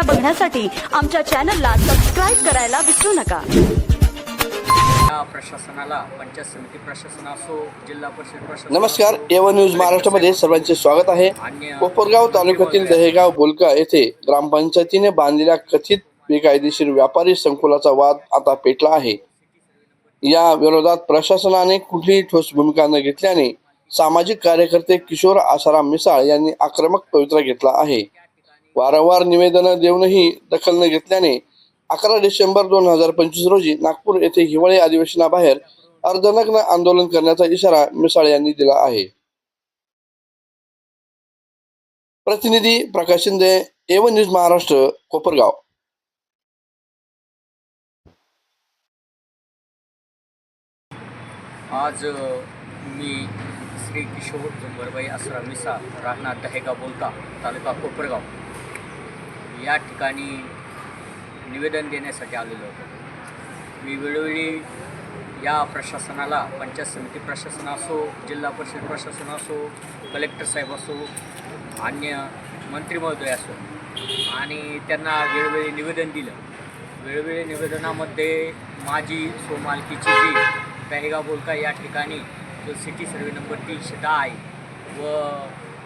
बघण्यासाठी आमच्या चॅनलला सबस्क्राईब करायला विसरू नका. या प्रशासनाला पंचायत समिती प्रशासन असो जिल्हा परिषद प्रशासन नमस्कार एवन न्यूज महाराष्ट्रामध्ये सर्वांचे स्वागत आहे. कोपरगाव तालुक्यातील दहेगाव बोलका येथे ग्रामपंचायतीने बांधलेल्या कथित बेकायदेशीर व्यापारी संकुलाचा वाद आता पेटला आहे. या विरोधात प्रशासनाने कुठलीही ठोस भूमिका न घेतल्याने सामाजिक कार्यकर्ते किशोर आसाराम मिसाळ यांनी आक्रमक पवित्रा घेतला आहे. वारंवार निवेदनं देऊनही दखल न घेतल्याने अकरा डिसेंबर दोन हजार पंचवीस रोजी नागपूर येथे हिवाळी अधिवेशनाबाहेर अर्धनग्न आंदोलन करण्याचा इशारा मिसाळ यांनी दिला आहे. प्रतिनिधी प्रकाश शिंदे एवन न्यूज महाराष्ट्र कोपरगाव. आज मी श्री किशोर झुंबरबाई आसरा मिसा राहणार दहेगाव बोलता तालुका कोपरगाव. या ठिकाणी निवेदन देण्यासाठी आलेलो होतो. मी वेळोवेळी या प्रशासनाला पंचायत समिती प्रशासन असो जिल्हा परिषद प्रशासन असो कलेक्टर साहेब असो अन्य मंत्री महोदय असो आणि त्यांना वेळोवेळी निवेदन दिलं. वेळोवेळी निवेदनामध्ये माझी स्वमालकीची जी दहेगाव बोलका या ठिकाणी जो सिटी सर्वे नंबर तीनशे दहा आहे व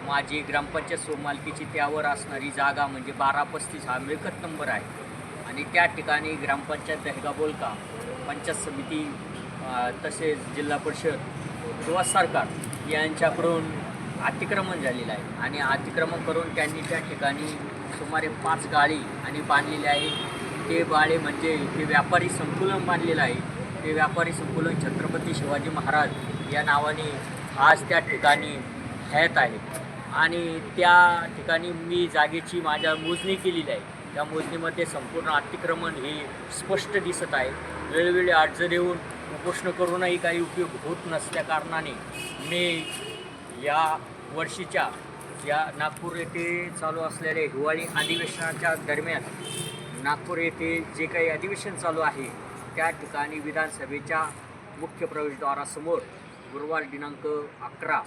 माझी ग्रामपंचायत सोमालकीची त्यावर असणारी जागा म्हणजे बारा पस्तीस हा मिळकत नंबर आहे. आणि त्या ठिकाणी ग्रामपंचायत दहगा बोलका पंचायत समिती तसेच जिल्हा परिषद किंवा सरकार यांच्याकडून अतिक्रमण झालेलं आहे. आणि अतिक्रमण करून त्यांनी त्या ठिकाणी सुमारे पाच गाळी आणि बांधलेले आहे ते बाळे म्हणजे ते व्यापारी संकुलन बांधलेलं आहे. ते व्यापारी संकुलन छत्रपती शिवाजी महाराज या नावाने आज त्या ठिकाणी हयात आहे. आणि त्या ठिकाणी मी जागेची माझ्या मोजणी केलेली आहे. त्या मोजणीमध्ये संपूर्ण अतिक्रमण हे स्पष्ट दिसत आहे. वेळोवेळी अडचण येऊन उपोषण करूनही काही उपयोग होत नसल्या कारणाने मी या वर्षीच्या या नागपूर येथे चालू असलेल्या हिवाळी अधिवेशनाच्या दरम्यान नागपूर येथे जे काही अधिवेशन चालू आहे त्या ठिकाणी विधानसभेच्या मुख्य प्रवेशद्वारासमोर गुरुवार दिनांक अकरा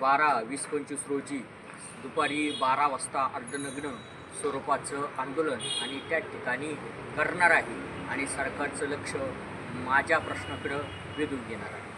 बारा वीस पंचवीस रोजी दुपारी बारा वाजता अर्धनग्न स्वरूपाचं आंदोलन आणि त्या ठिकाणी करणार आहे आणि सरकारचं लक्ष माझ्या प्रश्नाकडं वेधून घेणार आहे.